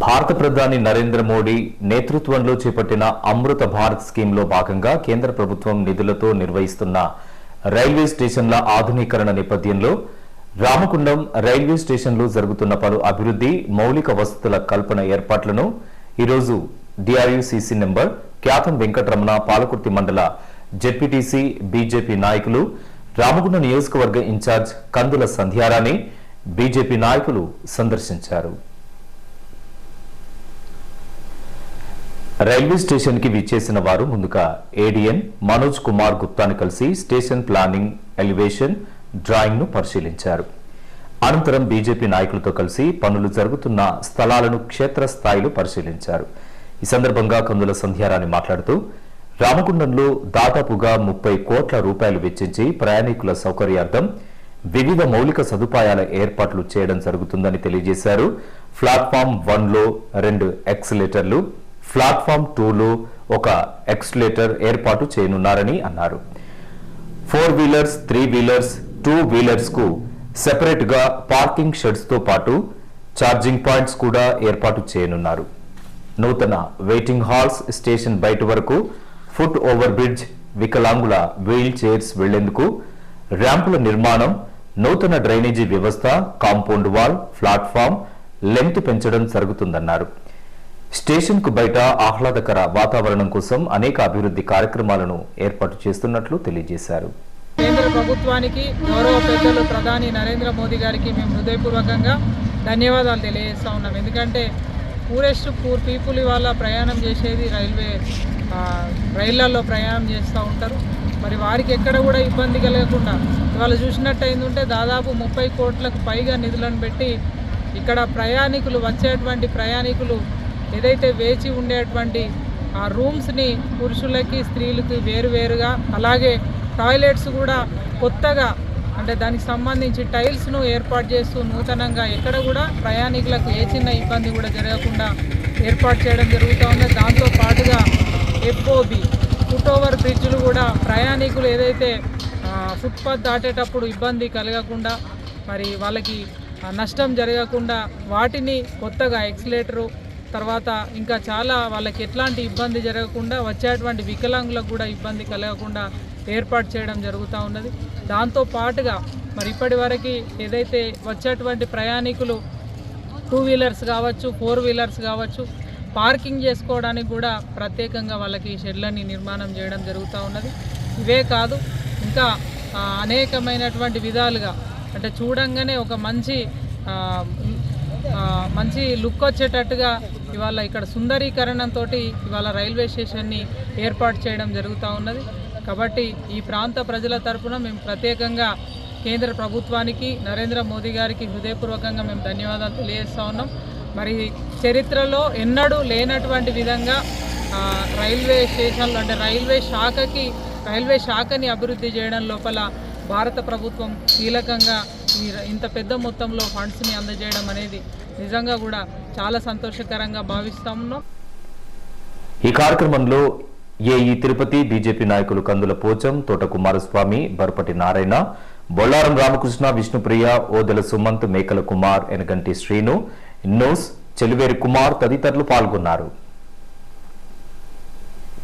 భారత ప్రధాని నరేంద్ర మోడీ నేతృత్వంలో చేపట్టిన అమృత భారత్ స్కీమ్లో భాగంగా కేంద్ర ప్రభుత్వం నిధులతో నిర్వహిస్తున్న రైల్వే స్టేషన్ల ఆధునీకరణ నేపథ్యంలో రామకుండం రైల్వే స్టేషన్లో జరుగుతున్న పలు అభివృద్ధి మౌలిక వసతుల కల్పన ఏర్పాట్లను ఈరోజు డిఆర్యుసిసి నెంబర్ ఖ్యాతం వెంకటరమణ పాలకుర్తి మండల జెడ్పీటీసీ బీజేపీ నాయకులు రామగుండ నియోజకవర్గ ఇన్ఛార్జ్ కందుల సంధ్యారాణి బీజేపీ నాయకులు సందర్శించారు. రైల్వే స్టేషన్కి విచ్చేసిన వారు ముందుగా ఏడిఎన్ మనోజ్ కుమార్ గుప్తాను కలిసి స్టేషన్ ప్లానింగ్ ఎలివేషన్ డ్రాయింగ్ను పరిశీలించారు. అనంతరం బీజేపీ నాయకులతో కలిసి పనులు జరుగుతున్న స్థలాలను క్షేత్రస్థాయిలో పరిశీలించారు. ఈ సందర్భంగా కందుల సంధ్యారాణి మాట్లాడుతూ రామగుండంలో దాదాపుగా ముప్పై కోట్ల రూపాయలు వెచ్చించి ప్రయాణికుల సౌకర్యార్థం వివిధ మౌలిక సదుపాయాల ఏర్పాట్లు చేయడం జరుగుతుందని తెలియజేశారు. ప్లాట్ఫామ్ వన్లో రెండు ఎక్సలేటర్లు ప్లాట్ఫామ్ టూలో ఒక ఎక్స్లేటర్ ఏర్పాటు చేయనున్నారని అన్నారు. Four wheelers three wheelers two వీలర్స్కు సెపరేట్గా పార్కింగ్ షెడ్స్తో పాటు ఛార్జింగ్ పాయింట్స్ కూడా ఏర్పాటు చేయనున్నారు. నూతన వెయిటింగ్ హాల్స్ స్టేషన్ బయట వరకు ఫుట్ ఓవర్ బ్రిడ్జ్ వికలాంగుల వీల్ చైర్స్ వెళ్ళేందుకు ర్యాంపుల నిర్మాణం నూతన డ్రైనేజీ వ్యవస్థ కాంపౌండ్ వాల్ ప్లాట్ఫామ్ లెంత్ పెంచడం జరుగుతుందన్నారు. స్టేషన్కు బయట ఆహ్లాదకర వాతావరణం కోసం అనేక అభివృద్ధి కార్యక్రమాలను ఏర్పాటు చేస్తున్నట్లు తెలియజేశారు. కేంద్ర ప్రభుత్వానికి గౌరవ పెద్దలు ప్రధాని నరేంద్ర మోదీ గారికి మేము హృదయపూర్వకంగా ధన్యవాదాలు తెలియజేస్తూ ఉన్నాం. ఎందుకంటే పూరెస్ట్ పూర్ పీపుల్ ఇవాళ ప్రయాణం చేసేది రైల్వే రైళ్ళలో ప్రయాణం చేస్తూ ఉంటారు. మరి వారికి ఎక్కడ కూడా ఇబ్బంది కలగకుండా ఇవాళ చూసినట్టు అయిందంటే దాదాపు ముప్పై కోట్లకు పైగా నిధులను పెట్టి ఇక్కడ ప్రయాణికులు వచ్చేటువంటి ప్రయాణికులు ఏదైతే వేచి ఉండేటువంటి ఆ రూమ్స్ని పురుషులకి స్త్రీలకి వేరువేరుగా అలాగే టాయిలెట్స్ కూడా కొత్తగా అంటే దానికి సంబంధించి టైల్స్ను ఏర్పాటు చేస్తూ నూతనంగా ఎక్కడ కూడా ప్రయాణికులకు ఏ చిన్న ఇబ్బంది కూడా జరగకుండా ఏర్పాటు చేయడం జరుగుతూ ఉంది. దాంతో పాటుగా ఎఫ్ఓబి ఫుట్ ఓవర్ బ్రిడ్జ్లు కూడా ప్రయాణికులు ఏదైతే ఫుట్పాత్ దాటేటప్పుడు ఇబ్బంది కలగకుండా మరి వాళ్ళకి నష్టం జరగకుండా వాటిని కొత్తగా ఎక్సిలేటరు తర్వాత ఇంకా చాలా వాళ్ళకి ఎట్లాంటి ఇబ్బంది జరగకుండా వచ్చేటువంటి వికలాంగులకు కూడా ఇబ్బంది కలగకుండా ఏర్పాటు చేయడం జరుగుతూ ఉన్నది. దాంతో పాటుగా మరి ఇప్పటి వరకు ఏదైతే వచ్చేటువంటి ప్రయాణికులు టూ వీలర్స్ కావచ్చు ఫోర్ వీలర్స్ కావచ్చు పార్కింగ్ చేసుకోవడానికి కూడా ప్రత్యేకంగా వాళ్ళకి షెడ్లని నిర్మాణం చేయడం జరుగుతూ ఉన్నది. ఇవే కాదు ఇంకా అనేకమైనటువంటి విధాలుగా అంటే చూడంగానే ఒక మంచి మంచి లుక్ వచ్చేటట్టుగా ఇవాళ ఇక్కడ సుందరీకరణంతో ఇవాళ రైల్వే స్టేషన్ని ఏర్పాటు చేయడం జరుగుతూ ఉన్నది. కాబట్టి ఈ ప్రాంత ప్రజల తరపున మేము ప్రత్యేకంగా కేంద్ర ప్రభుత్వానికి నరేంద్ర మోదీ గారికి హృదయపూర్వకంగా మేము ధన్యవాదాలు తెలియజేస్తూ ఉన్నాం. మరి చరిత్రలో ఎన్నడూ లేనటువంటి విధంగా రైల్వే స్టేషన్లు అంటే రైల్వే శాఖకి రైల్వే శాఖని అభివృద్ధి చేయడం లోపల భారత ప్రభుత్వం కీలకంగా ఇంత పెద్ద మొత్తంలో ఫండ్స్ని అందజేయడం అనేది నిజంగా కూడా చాలా సంతోషకరంగా భావిస్తా ఉన్నాం. ఈ కార్యక్రమంలో ఏఈ తిరుపతి బీజేపీ నాయకులు కందుల పోచం తోట కుమారస్వామి బర్పటి నారాయణ బొల్లారం రామకృష్ణ విష్ణుప్రియ ఓదెల సుమంత్ మేకల కుమార్ ఎనగంటి శ్రీను నోస్ చెలివేరి కుమార్ తదితరులు పాల్గొన్నారు.